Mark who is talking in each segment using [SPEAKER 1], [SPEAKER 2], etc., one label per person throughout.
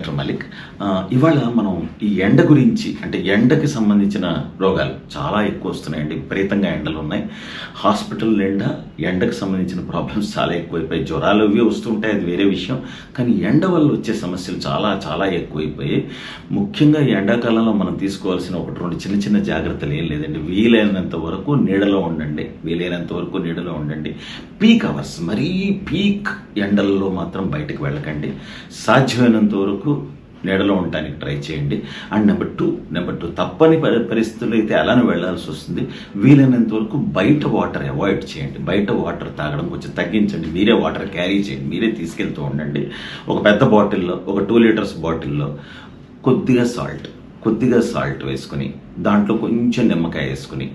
[SPEAKER 1] Doctor Malik. ఇవాళ మనం ఈ ఎండ గురించి అంటే ఎండకి సంబంధించిన రోగాలు చాలా ఎక్కువ వస్తున్నాయండి విపరీతంగా ఎండలు ఉన్నాయి. హాస్పిటల్ నిండా ఎండకు సంబంధించిన ప్రాబ్లమ్స్ చాలా ఎక్కువైపోయాయి. జ్వరాలు అవి వస్తుంటాయి అది వేరే విషయం. కానీ ఎండ వల్ల వచ్చే సమస్యలు చాలా చాలా ఎక్కువైపోయాయి. ముఖ్యంగా ఎండాకాలంలో మనం తీసుకోవాల్సిన ఒకటి రెండు చిన్న చిన్న జాగ్రత్తలు ఏం లేదండి. వీలైనంత వరకు నీడలో ఉండండి. వీలైనంత వరకు నీడలో ఉండండి. పీక్ అవర్స్ మరీ పీక్ ఎండల్లో మాత్రం బయటకు వెళ్ళకండి. సాధ్యమైనంత వరకు నీడలో ఉండటానికి ట్రై చేయండి. And number two number two తప్పని పరి- పరిస్థితుల్లో అయితే అలానే వెళ్ళాల్సి వస్తుంది. వీలైనంత వరకు బయట వాటర్ అవాయిడ్ చేయండి. బయట వాటర్ తాగడం కొంచెం తగ్గించండి. మీరే వాటర్ క్యారీ చేయండి. మీరే తీసుకెళ్తూ ఉండండి. ఒక పెద్ద బాటిల్లో ఒక టూ లీటర్స్ బాటిల్లో కొద్దిగా సాల్ట్ కొద్దిగా సాల్ట్ వేసుకుని దాంట్లో కొంచెం నిమ్మకాయ వేసుకుని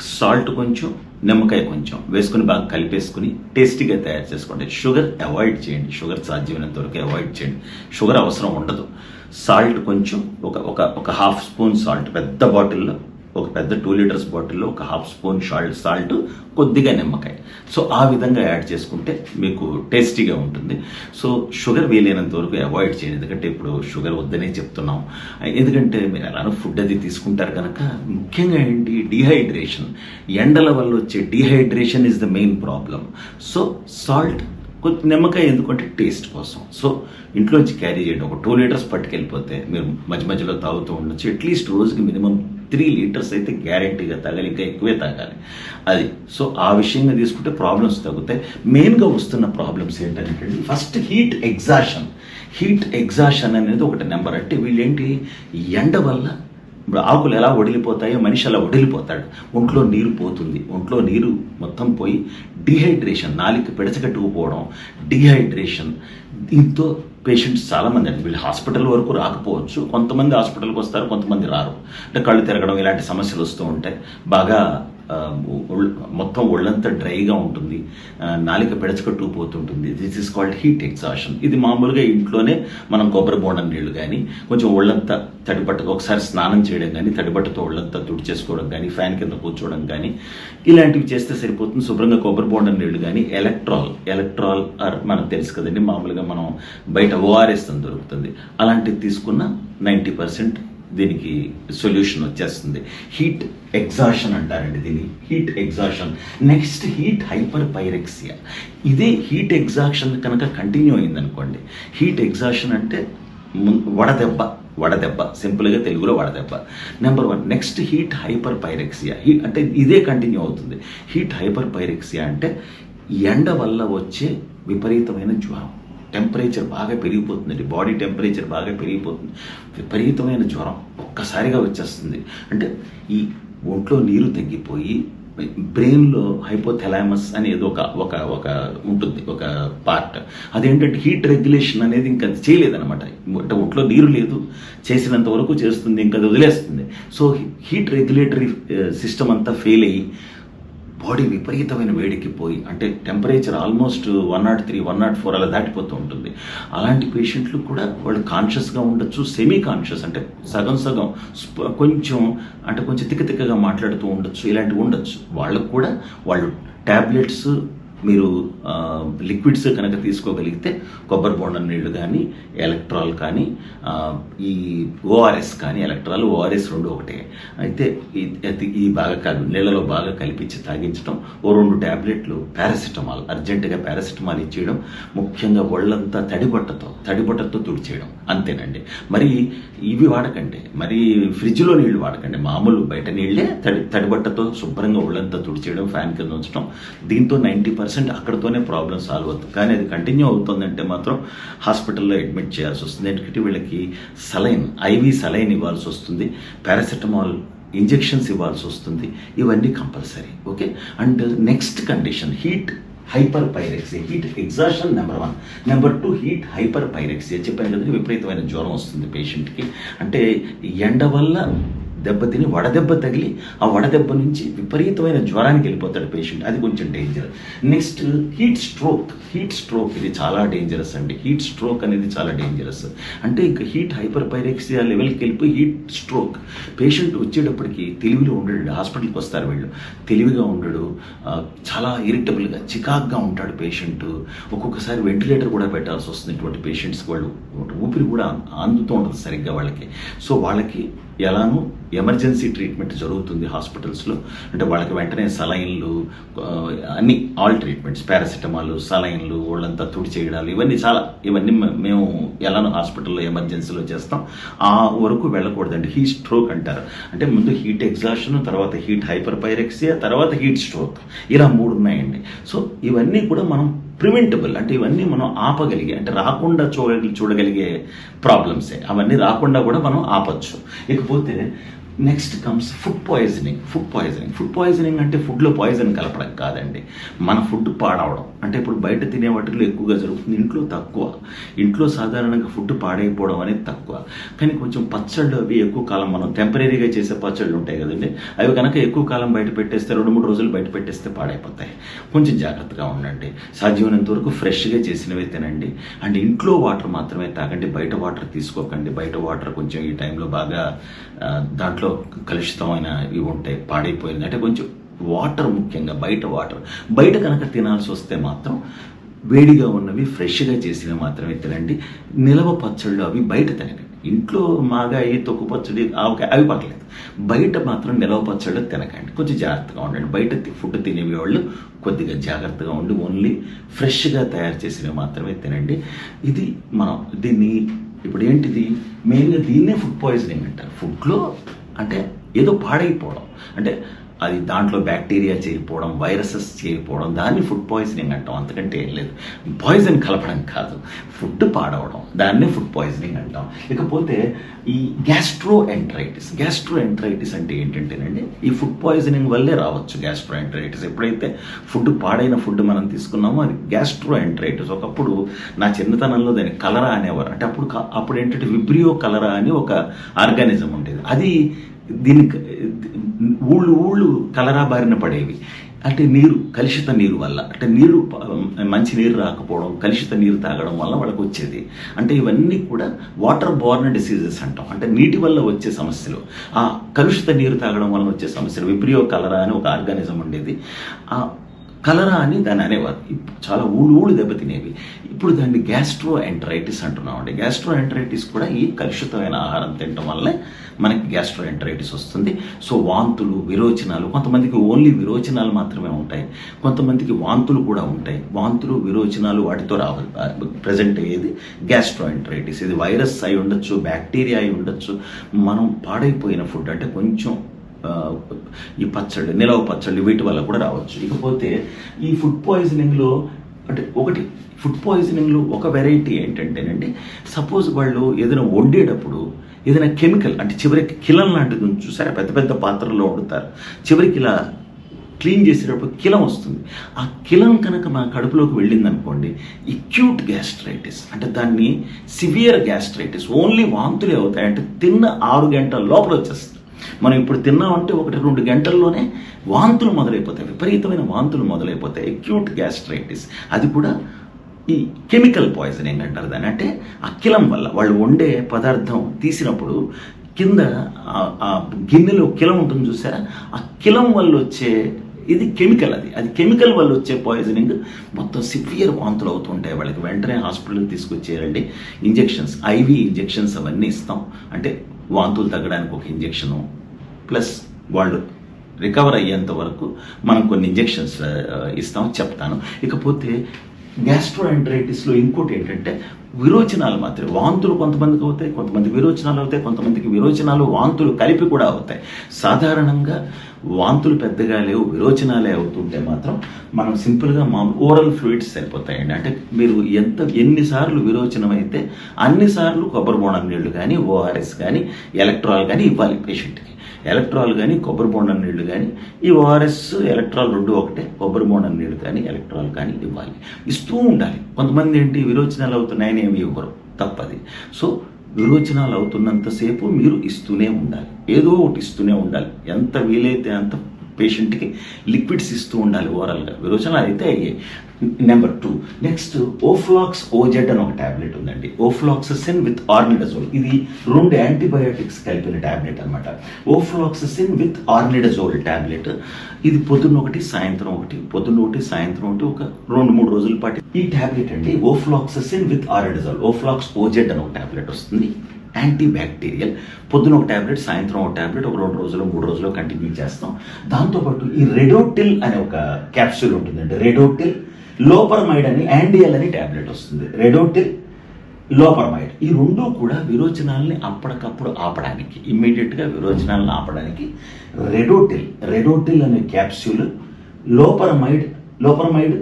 [SPEAKER 1] సాల్ట్ కొంచెం నిమ్మకాయ కొంచెం వేసుకుని బాగా కలిపేసుకుని టేస్టీగా తయారు చేసుకోండి. షుగర్ అవాయిడ్ చేయండి. షుగర్ సాధ్యమైనంత వరకు అవాయిడ్ చేయండి. షుగర్ అవసరం ఉండదు. సాల్ట్ కొంచెం ఒక ఒక ఒక హాఫ్ స్పూన్ సాల్ట్ పెద్ద బాటిల్లో ఒక పెద్ద టూ లీటర్స్ బాటిల్లో ఒక హాఫ్ స్పూన్ సాల్ట్ సాల్ట్ కొద్దిగా నిమ్మకాయ. సో ఆ విధంగా యాడ్ చేసుకుంటే మీకు టేస్టీగా ఉంటుంది. సో షుగర్ వీలైనంత వరకు అవాయిడ్ చేయండి. ఎందుకంటే ఇప్పుడు షుగర్ వద్దనే చెప్తున్నాం. ఎందుకంటే మీరు ఎలానో ఫుడ్ అది తీసుకుంటారు కనుక ముఖ్యంగా ఏంటి? డిహైడ్రేషన్ ఎండల వల్ల వచ్చే dehydration is the main problem so salt కొద్ది నిమ్మకాయ ఎందుకంటే టేస్ట్ కోసం. సో ఇంట్లోంచి క్యారీ చేయండి. ఒక టూ లీటర్స్ పట్టుకెళ్ళిపోతే మీరు మధ్య మధ్యలో తాగుతూ ఉండొచ్చు. అట్లీస్ట్ రోజుకి మినిమం త్రీ లీటర్స్ అయితే గ్యారంటీగా తాగాలి ఇంకా ఎక్కువే తాగాలి. అది. సో ఆ విషయంగా తీసుకుంటే ప్రాబ్లమ్స్ తగ్గుతాయి. మెయిన్గా వస్తున్న ప్రాబ్లమ్స్ ఏంటంటే first heat exhaustion. Heat exhaustion అనేది ఒకటి నెంబర్. అంటే వీళ్ళేంటి? ఎండ వల్ల ఇప్పుడు ఆకులు ఎలా వడిలిపోతాయో మనిషి అలా వడిలిపోతాడు. ఒంట్లో నీరు పోతుంది. ఒంట్లో నీరు మొత్తం పోయి డిహైడ్రేషన్ నాలిక పిడచగట్టుకుపోవడం డిహైడ్రేషన్. దీంతో పేషెంట్స్ చాలామంది అండి వీళ్ళు హాస్పిటల్ వరకు రాకపోవచ్చు. కొంతమంది హాస్పిటల్కి వస్తారు కొంతమంది రారు. అంటే కళ్ళు తిరగడం ఇలాంటి సమస్యలు వస్తూ ఉంటాయి. బాగా మొత్తం ఒళ్ళంతా డ్రైగా ఉంటుంది. నాలిక నాలిక పిడచకట్టుకుపోతుంటుంది this is called heat exhaustion ఇది మామూలుగా ఇంట్లోనే మనం కొబ్బరి బోండం నీళ్ళు కానీ కొంచెం ఒళ్ళంతా తడిబట్టతో ఒకసారి స్నానం చేయడం కానీ తడిబట్టతో ఒళ్ళంతా తుడిచేసుకోవడం కానీ ఫ్యాన్ కింద కూర్చోవడం కానీ ఇలాంటివి చేస్తే సరిపోతుంది. శుభ్రంగా కొబ్బరి బోండం నీళ్ళు కానీ ఎలక్ట్రాల్ ఎలక్ట్రాల్ ఆర్ మనకు తెలుసు కదండి మామూలుగా మనం బయట ఓఆర్ఎస్ దొరుకుతుంది. అలాంటివి తీసుకున్న నైంటీ పర్సెంట్ దీనికి సొల్యూషన్ వచ్చేస్తుంది. హీట్ ఎగ్జాషన్ అంటారండి దీన్ని. Heat exhaustion next heat hyperpyrexia ఇదే హీట్ ఎగ్జాషన్ కనుక కంటిన్యూ అయిందనుకోండి. హీట్ ఎగ్జాషన్ అంటే వడదెబ్బ వడదెబ్బ. సింపుల్గా తెలుగులో వడదెబ్బ. Number one next heat hyperpyrexia heat అంటే ఇదే కంటిన్యూ అవుతుంది. హీట్ హైపర్ పైరెక్సియా అంటే ఎండ వల్ల వచ్చే విపరీతమైన జ్వరం. టెంపరేచర్ బాగా పెరిగిపోతుందండి. బాడీ టెంపరేచర్ బాగా పెరిగిపోతుంది. విపరీతమైన జ్వరం ఒక్కసారిగా వచ్చేస్తుంది. అంటే ఈ ఒంట్లో నీరు తగ్గిపోయి బ్రెయిన్లో హైపోథెలామస్ అనేది ఒక ఒక ఒక ఉంటుంది ఒక పార్ట్. అదేంటంటే హీట్ రెగ్యులేషన్ అనేది ఇంకా అది చేయలేదన్నమాట. అంటే ఒంట్లో నీరు లేదు చేసినంత వరకు చేస్తుంది ఇంకా అది వదిలేస్తుంది. సో హీట్ రెగ్యులేటరీ సిస్టమ్ అంతా ఫెయిల్ అయ్యి బాడీ విపరీతమైన వేడికి పోయి అంటే temperature almost one nought three one nought four అలా దాటిపోతూ ఉంటుంది. అలాంటి పేషెంట్లు కూడా వాళ్ళు కాన్షియస్గా ఉండొచ్చు సెమీ కాన్షియస్ అంటే సగం సగం కొంచెం అంటే కొంచెం తిక్క తిక్కగా మాట్లాడుతూ ఉండొచ్చు ఇలాంటివి ఉండొచ్చు. వాళ్ళకు కూడా వాళ్ళు ట్యాబ్లెట్స్ మీరు లిక్విడ్స్ కనుక తీసుకోగలిగితే కొబ్బరి బొండం నీళ్ళు కానీ ఎలక్ట్రాల్ కానీ ఈ ఓఆర్ఎస్ కానీ ఎలక్ట్రాల్ ఓఆర్ఎస్ రెండు ఒకటే. అయితే ఈ అది- ఈ బాగా కలిపి నీళ్ళలో బాగా కలిపించి తాగించడం ఓ రెండు ట్యాబ్లెట్లు పారాసిటమాల్ అర్జెంటుగా పారాసిటమాల్ ఇచ్చేయడం ముఖ్యంగా ఒళ్ళంతా తడిబట్టతో తడిబట్టతో తుడిచేయడం అంతేనండి. మరి ఇవి వాడకండి. మరి ఫ్రిడ్జ్లో నీళ్ళు వాడకండి. మామూలు బయట నీళ్ళే తడి తడిబట్టతో శుభ్రంగా ఒళ్ళంతా తుడిచేయడం ఫ్యాన్ కింద ఉంచడం దీంతో నైంటీ పర్సెంట్ అక్కడతోనే ప్రాబ్లం సాల్వ్ అవుతుంది. కానీ అది కంటిన్యూ అవుతుందంటే మాత్రం హాస్పిటల్లో అడ్మిట్ చేయాల్సి వస్తుంది. ఎందుకంటే వీళ్ళకి సలైన్ ఐవి సలైన్ ఇవ్వాల్సి వస్తుంది. పారాసెటమాల్ ఇంజెక్షన్స్ ఇవ్వాల్సి వస్తుంది. ఇవన్నీ compulsory okay? And next condition heat hyperpyrexia heat exhaustion number one. Number two heat hyperpyrexia చెప్పాను కదా విపరీతమైన జ్వరం వస్తుంది పేషెంట్కి. అంటే ఎండ వల్ల దెబ్బతిని వడదెబ్బ తగిలి ఆ వడదెబ్బ నుంచి విపరీతమైన జ్వరానికి వెళ్ళిపోతాడు పేషెంట్. అది కొంచెం danger next heat stroke heat stroke ఇది చాలా డేంజరస్ అండి. హీట్ స్ట్రోక్ అనేది చాలా డేంజరస్ అంటే ఇంకా హీట్ హైపర్ పైరెక్సియా లెవెల్కి వెళ్ళిపోయి హీట్ స్ట్రోక్ పేషెంట్ వచ్చేటప్పటికి తెలివిలో ఉండడు. హాస్పిటల్కి వస్తారు వీళ్ళు. తెలివిగా ఉండడు. చాలా ఇరిటబుల్గా చికాక్గా ఉంటాడు పేషెంట్ ఒక్కొక్కసారి వెంటిలేటర్ కూడా పెట్టాల్సి వస్తుంది ఇటువంటి పేషెంట్స్కి వాళ్ళు. ఊపిరి కూడా అందుతూ ఉంటుంది సరిగ్గా వాళ్ళకి. సో వాళ్ళకి ఎలానూ ఎమర్జెన్సీ ట్రీట్మెంట్ జరుగుతుంది హాస్పిటల్స్లో. అంటే వాళ్ళకి వెంటనే సలైన్లు అన్ని ఆల్ ట్రీట్మెంట్స్ పారాసిటమాల్ సలైన్లు వాళ్ళంతా తుడి చేయడాలు ఇవన్నీ చాలా ఇవన్నీ మేము ఎలానో హాస్పిటల్లో ఎమర్జెన్సీలో చేస్తాం. ఆ వరకు వెళ్ళకూడదండి. హీట్ స్ట్రోక్ అంటారు. అంటే ముందు హీట్ ఎగ్జాషన్ తర్వాత హీట్ హైపర్ పైరెక్సియా తర్వాత హీట్ స్ట్రోక్. ఇలా మూడు ఉన్నాయండి సో ఇవన్నీ కూడా మనం ప్రివెంటబుల్. అంటే ఇవన్నీ మనం ఆపగలిగే అంటే రాకుండా చూడ చూడగలిగే ప్రాబ్లమ్సే. అవన్నీ రాకుండా కూడా మనం ఆపచ్చు. ఇకపోతే next comes food poisoning food poisoning food poisoning అంటే ఫుడ్లో పాయిజన్ కలపడం కాదండి. మన ఫుడ్ పాడవడం. అంటే ఇప్పుడు బయట తినే వాటిలో ఎక్కువగా జరుగుతుంది. ఇంట్లో తక్కువ. ఇంట్లో సాధారణంగా ఫుడ్ పాడైపోవడం అనేది తక్కువ. కానీ కొంచెం పచ్చళ్ళు అవి ఎక్కువ కాలం మనం టెంపరీగా చేసే పచ్చళ్ళు ఉంటాయి కదండి. అవి కనుక ఎక్కువ కాలం బయట పెట్టేస్తే రెండు మూడు రోజులు బయట పెట్టేస్తే పాడైపోతాయి. కొంచెం జాగ్రత్తగా ఉండండి. సాధ్యమైనంత వరకు ఫ్రెష్గా చేసినవి తినండి. అండ్ ఇంట్లో వాటర్ మాత్రమే తాగండి. బయట వాటర్ తీసుకోకండి. బయట వాటర్ కొంచెం ఈ టైంలో బాగా దాంట్లో దాంట్లో కలుషితమైన ఇవి ఉంటాయి పాడైపోయింది. అంటే కొంచెం వాటర్ ముఖ్యంగా బయట వాటర్. బయట కనుక తినాల్సి వస్తే మాత్రం వేడిగా ఉన్నవి ఫ్రెష్గా చేసినవి మాత్రమే తినండి. నిలవ పచ్చళ్ళు అవి బయట తినకండి ఇంట్లో మాగాయి తొక్కు పచ్చడి ఆవకాయ అవి పర్లేదు బయట మాత్రం నిలవ పచ్చళ్ళు తినకండి. కొంచెం జాగ్రత్తగా ఉండండి. బయట ఫుడ్ తినేవి వాళ్ళు కొద్దిగా జాగ్రత్తగా ఉండి ఓన్లీ ఫ్రెష్గా తయారు చేసినవి మాత్రమే తినండి. ఇది మనం దీన్ని ఇప్పుడు ఏంటిది? మెయిన్గా దీన్నే ఫుడ్ పాయిజనింగ్ అంటారు. ఫుడ్లో అంటే ఏదో పాడైపోవడం. అంటే అది దాంట్లో బ్యాక్టీరియా చేరిపోవడం వైరసెస్ చేరిపోవడం దాన్ని ఫుడ్ పాయిజనింగ్ అంటాం. అంతకంటే ఏం లేదు. పాయిజన్ కలపడం కాదు. ఫుడ్ పాడవడం దాన్ని ఫుడ్ పాయిజనింగ్ అంటాం. ఇకపోతే ఈ గ్యాస్ట్రో ఎంట్రైటిస్ గ్యాస్ట్రో ఎంట్రైటిస్ అంటే ఏంటంటేనండి ఈ ఫుడ్ పాయిజనింగ్ వల్లే రావచ్చు గ్యాస్ట్రో ఎంట్రైటిస్ ఎప్పుడైతే ఫుడ్ పాడైన ఫుడ్ మనం తీసుకున్నామో అది గ్యాస్ట్రో ఎంట్రైటిస్ ఒకప్పుడు నా చిన్నతనంలో దాన్ని కలరా అనేవారు. అంటే అప్పుడు అప్పుడు ఏంటంటే విబ్రియో కలరా అని ఒక ఆర్గానిజం ఉండేది. అది దీనికి ఊళ్ళు ఊళ్ళు కలరా బారిన పడేవి. అంటే నీరు కలుషిత నీరు వల్ల. అంటే నీరు మంచి నీరు రాకపోవడం కలుషిత నీరు తాగడం వల్ల వాళ్ళకి వచ్చేది అంటే ఇవన్నీ కూడా వాటర్ బోర్న్ డిసీజెస్ అంటాం. అంటే నీటి వల్ల వచ్చే సమస్యలు. ఆ కలుషిత నీరు తాగడం వల్ల వచ్చే సమస్యలు. విబ్రియో కలరా అని ఒక ఆర్గానిజం ఉండేది. ఆ కలరా అని దాన్ని అనేవారు. చాలా ఊళ్ళు ఊళ్ళు దెబ్బతినేవి. ఇప్పుడు దాన్ని గ్యాస్ట్రో ఎంటరైటిస్ అంటున్నాం అండి గ్యాస్ట్రో ఎంటరైటిస్ కూడా ఈ కలుషితమైన ఆహారం తినడం వల్లే మనకి గ్యాస్ట్రో ఎంటరైటిస్ వస్తుంది. సో వాంతులు విరోచనాలు కొంతమందికి ఓన్లీ విరోచనాలు మాత్రమే ఉంటాయి. కొంతమందికి వాంతులు కూడా ఉంటాయి. వాంతులు విరోచనాలు వాటితో రావాలి ప్రజెంట్ అయ్యేది గ్యాస్ట్రో ఎంటరైటిస్ ఇది వైరస్ అయి ఉండొచ్చు బ్యాక్టీరియా అయి ఉండొచ్చు. మనం పాడైపోయిన ఫుడ్ అంటే కొంచెం ఈ పచ్చళ్ళు నిలవ పచ్చళ్ళు వీటి వల్ల కూడా రావచ్చు. ఇకపోతే ఈ ఫుడ్ పాయిజనింగ్లో అంటే ఒకటి ఫుడ్ పాయిజనింగ్లో ఒక వెరైటీ ఏంటంటేనండి సపోజ్ వాళ్ళు ఏదైనా వండేటప్పుడు ఏదైనా కెమికల్ అంటే చివరికి కిలం లాంటిది చూసారా? పెద్ద పెద్ద పాత్రల్లో వండుతారు. చివరికి ఇలా క్లీన్ చేసేటప్పుడు కిలం వస్తుంది. ఆ కిలం కనుక మన కడుపులోకి వెళ్ళింది అనుకోండి ఇక్యూట్ గ్యాస్ట్రైటిస్ అంటే దాన్ని సివియర్ గ్యాస్ట్రైటిస్ ఓన్లీ వాంతులే అవుతాయి అంటే తిన్న ఆరు గంటల లోపల వచ్చేస్తుంది. మనం ఇప్పుడు తిన్నామంటే ఒకటి రెండు గంటల్లోనే వాంతులు మొదలైపోతాయి విపరీతమైన వాంతులు మొదలైపోతాయి అక్యూట్ గ్యాస్ట్రైటిస్ అది కూడా ఈ కెమికల్ పాయిజనింగ్ అంటారు దాన్ని. అంటే అఖిలం వల్ల వాళ్ళు వండే పదార్థం తీసినప్పుడు కింద ఆ- ఆ గిన్నెలో కిలం ఉంటుంది చూసారా? ఆ కిలం వల్ల వచ్చే ఇది కెమికల్ అది. అది కెమికల్ వల్ల వచ్చే పాయిజనింగ్ మొత్తం సివియర్ వాంతులు అవుతుంటాయి వాళ్ళకి. వెంటనే హాస్పిటల్కి తీసుకొచ్చేయాలండి. ఇంజెక్షన్స్ ఐవి ఇంజెక్షన్స్ అవన్నీ ఇస్తాం. అంటే వాంతులు తగ్గడానికి ఒక ఇంజెక్షను ప్లస్ వాళ్ళు రికవర్ అయ్యేంత వరకు మనం కొన్ని ఇంజెక్షన్స్ ఇస్తాం చెప్తాను. ఇకపోతే గ్యాస్ట్రోఎంట్రైటిస్లో ఇంకోటి ఏంటంటే విరోచనాలు మాత్రమే. వాంతులు కొంతమందికి అవుతాయి కొంతమంది విరోచనాలు అవుతాయి కొంతమందికి విరోచనాలు వాంతులు కలిపి కూడా అవుతాయి. సాధారణంగా వాంతులు పెద్దగా లేవు విరోచనాలే అవుతుంటే మాత్రం మనం సింపుల్గా మా ఓరల్ ఫ్లూయిడ్స్ సరిపోతాయండి. అంటే మీరు ఎంత ఎన్నిసార్లు విరోచనం అయితే అన్నిసార్లు కొబ్బరి బోనం నీళ్ళు కానీ ఓఆర్ఎస్ కానీ ఎలక్ట్రాల్ కానీ ఇవ్వాలి పేషెంట్కి. ఎలక్ట్రాల్ కానీ కొబ్బరి బోండం నీళ్ళు కానీ ఈ ఓఆర్ఎస్ ఎలక్ట్రాల్ రెండు ఒకటే కొబ్బరి బోండం నీళ్ళు కానీ ఎలక్ట్రాల్ కానీ ఇవ్వాలి. ఇస్తూ ఉండాలి. కొంతమంది ఏంటి విరోచనాలు అవుతున్నాయని ఏమి ఇవ్వరు. తప్పది. సో విరోచనాలు అవుతున్నంతసేపు మీరు ఇస్తూనే ఉండాలి. ఏదో ఒకటి ఇస్తూనే ఉండాలి. ఎంత వీలైతే అంత పేషెంట్కి లిక్విడ్స్ ఇస్తూ ఉండాలి ఓవరాల్గా విరోచనాలు అయితే అయ్యాయి. Number two next Oflox OZ అని ఒక ట్యాబ్లెట్ ఉందండి. ఓఫ్లాక్సిన్ విత్ ఆర్నిడజోల్ ఇది రెండు యాంటీబయాటిక్స్ కలిపిన ట్యాబ్లెట్ అనమాట ఓఫ్లాక్సిన్ విత్ ఆర్నిడజోల్ ట్యాబ్లెట్ ఇది పొద్దున్న ఒకటి సాయంత్రం ఒకటి. పొద్దున్న ఒకటి సాయంత్రం ఒకటి ఒక రెండు మూడు రోజుల పాటు. ఈ ట్యాబ్లెట్ అండి ofloxacin with ornidazole oflox OZ అని ఒక ట్యాబ్లెట్ వస్తుంది. యాంటీ బ్యాక్టీరియల్ పొద్దున ఒక ట్యాబ్లెట్ సాయంత్రం ఒక ట్యాబ్లెట్ ఒక రెండు రోజులు మూడు రోజులు కంటిన్యూ చేస్తాం. దాంతోపాటు ఈ రెడోటిల్ అనే ఒక క్యాప్సూల్ ఉంటుందండి. రెడోటిల్ లోపర్మైడ్ అని యాండియల్ అని ట్యాబ్లెట్ వస్తుంది. రెడోటిల్ లోపర్మైడ్. ఈ రెండు కూడా విరోచనాల్ని అప్పటికప్పుడు ఆపడానికి ఇమ్మీడియట్గా విరోచనాలను ఆపడానికి రెడోటిల్ రెడోటిల్ అనే క్యాప్సూల్ లోపర్మైడ్ లోపర్మైడ్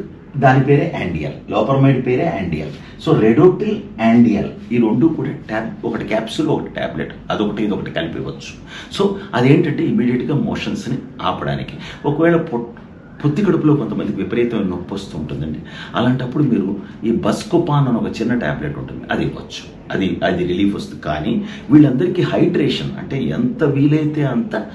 [SPEAKER 1] దాని పేరే యాండియల్ లోపర్మైడ్ పేరే యాండియల్. సో రెడోటిల్ యాండియల్ ఈ రెండు కూడా ట్యాబ్ ఒకటి క్యాప్సూల్ ఒకటి ట్యాబ్లెట్ అదొకటి ఇదొకటి కలిపివచ్చు సో అదేంటంటే ఇమీడియట్గా మోషన్స్ని ఆపడానికి. ఒకవేళ పొట్ పొత్తి కడుపులో కొంతమందికి విపరీతమైన నొప్పి వస్తూ ఉంటుందండి. అలాంటప్పుడు మీరు ఈ బస్కోపాన్ అని ఒక చిన్న ట్యాబ్లెట్ ఉంటుంది. అది ఇవ్వచ్చు. అది అది రిలీఫ్ వస్తుంది. కానీ వీళ్ళందరికీ హైడ్రేషన్ అంటే ఎంత వీలైతే అంత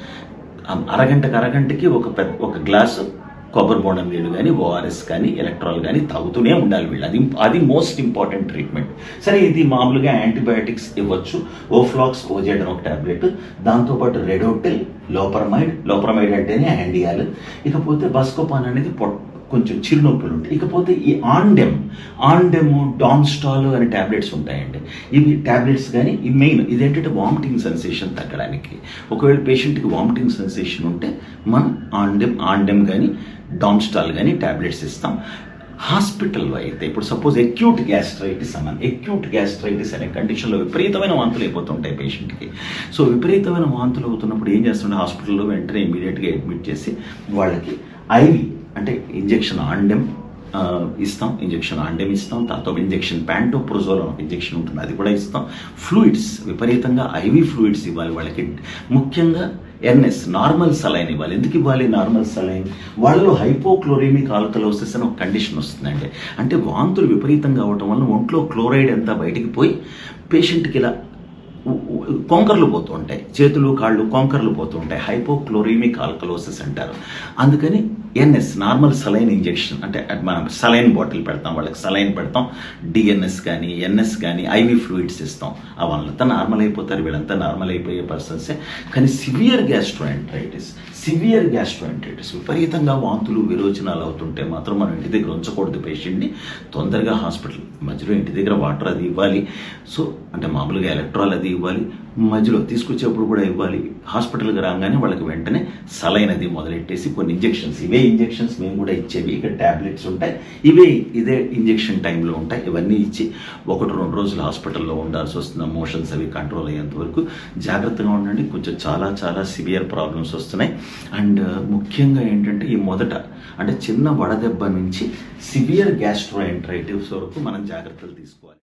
[SPEAKER 1] అరగంటకు అరగంటకి ఒక పెద్ద ఒక గ్లాసు కొబ్బరి బోండం నీళ్ళు కానీ ఓఆర్ఎస్ కానీ ఎలక్ట్రాల్ కానీ తాగుతూనే ఉండాలి వీళ్ళు. అది అది మోస్ట్ ఇంపార్టెంట్ ట్రీట్మెంట్. సరే ఇది మామూలుగా యాంటీబయాటిక్స్ ఇవ్వచ్చు. ఓఫ్లాక్స్ ఓజెడ్ అని ఒక ట్యాబ్లెట్ దాంతోపాటు రెడోటిల్ లోపరమైడ్ లోపరమైడ్ అంటేనే యాండియాల్. ఇకపోతే బస్కోపాన్ అనేది పొట్ కొంచెం చిరునొప్పులు ఉంటాయి ఇకపోతే ఈ ఆండెమ్ ఆండెము డాన్స్టాల్ అనే ట్యాబ్లెట్స్ ఉంటాయండి. ఇవి ట్యాబ్లెట్స్ కానీ ఈ మెయిన్ ఇదేంటంటే వామిటింగ్ సెన్సేషన్ తగ్గడానికి. ఒకవేళ పేషెంట్కి వామిటింగ్ సెన్సేషన్ ఉంటే మనం ఆండెమ్ ఆండెమ్ కానీ డాన్స్టాల్ కానీ ట్యాబ్లెట్స్ ఇస్తాం. హాస్పిటల్లో అయితే ఇప్పుడు సపోజ్ ఎక్యూట్ గ్యాస్ట్రైటిస్ అన్నాను. ఎక్యూట్ గ్యాస్ట్రైటిస్ అనే కండిషన్లో విపరీతమైన వాంతులు అయిపోతుంటాయి పేషెంట్కి. సో విపరీతమైన వాంతులు అవుతున్నప్పుడు ఏం చేస్తుండే? హాస్పిటల్లో వెంటనే ఇమీడియట్గా అడ్మిట్ చేసి వాళ్ళకి ఐవి అంటే ఇంజెక్షన్ ఆండెం ఇస్తాం ఇంజెక్షన్ ఆండెం ఇస్తాం దాంతో ఇంజెక్షన్ ప్యాంటోప్రోజోల్ ఇంజెక్షన్ ఉంటుంది అది కూడా ఇస్తాం. ఫ్లూయిడ్స్ విపరీతంగా ఐవి ఫ్లూయిడ్స్ ఇవ్వాలి వాళ్ళకి. ముఖ్యంగా ఎన్ఎస్ నార్మల్ సలైన్ ఇవ్వాలి. ఎందుకు ఇవ్వాలి నార్మల్ సలైన్ వాళ్ళలో హైపోక్లోరేమిక్ ఆల్కలోసిస్ అని ఒక కండిషన్ వస్తుందండి. అంటే వాంతులు విపరీతంగా అవటం వల్ల ఒంట్లో క్లోరైడ్ అంతా బయటికి పోయి పేషెంట్కి ఇలా కొంకర్లు పోతూ ఉంటాయి. చేతులు కాళ్ళు కొంకర్లు పోతూ ఉంటాయి. హైపోక్లోరీమిక్ ఆల్కలోసిస్ అంటారు. అందుకని ఎన్ఎస్ నార్మల్ సలైన్ ఇంజెక్షన్ అంటే మనం సలైన్ బాటిల్ పెడతాం వాళ్ళకి సలైన్ పెడతాం. డిఎన్ఎస్ కానీ ఎన్ఎస్ కానీ ఐవి ఫ్లూయిడ్స్ ఇస్తాం. ఆ వాళ్ళంతా నార్మల్ అయిపోతారు వీళ్ళంతా నార్మల్ అయిపోయే పర్సన్సే కానీ సివియర్ గ్యాస్ట్రోఎంట్రైటిస్ సివియర్ గ్యాస్ట్రోఎంట్రైటిస్ విపరీతంగా వాంతులు విరోచనాలు అవుతుంటే మాత్రం మనం ఇంటి దగ్గర ఉంచకూడదు పేషెంట్ని. తొందరగా హాస్పిటల్ మధ్యలో ఇంటి దగ్గర వాటర్ అది ఇవ్వాలి. సో అంటే మామూలుగా ఎలక్ట్రాల్ అది ఇవ్వాలి. మధ్యలో తీసుకొచ్చేప్పుడు కూడా ఇవ్వాలి. హాస్పిటల్కి రాగానే వాళ్ళకి వెంటనే సలైనది మొదలెట్టేసి కొన్ని ఇంజెక్షన్స్. ఇవే ఇంజెక్షన్స్ మేము కూడా ఇచ్చేవి. ఇక ట్యాబ్లెట్స్ ఉంటాయి. ఇవే ఇదే ఇంజెక్షన్ టైంలో ఉంటాయి. ఇవన్నీ ఇచ్చి ఒకటి రెండు రోజులు హాస్పిటల్లో ఉండాల్సి వస్తున్న మోషన్స్ అవి కంట్రోల్ అయ్యేంత వరకు జాగ్రత్తగా ఉండండి. కొంచెం చాలా చాలా సివియర్ ప్రాబ్లమ్స్ వస్తున్నాయి. అండ్ ముఖ్యంగా ఏంటంటే ఈ మొదట అంటే చిన్న వడదెబ్బ నుంచి సివియర్ గ్యాస్ట్రోఎంట్రైటివ్స్ వరకు మనం జాగ్రత్తలు తీసుకోవాలి.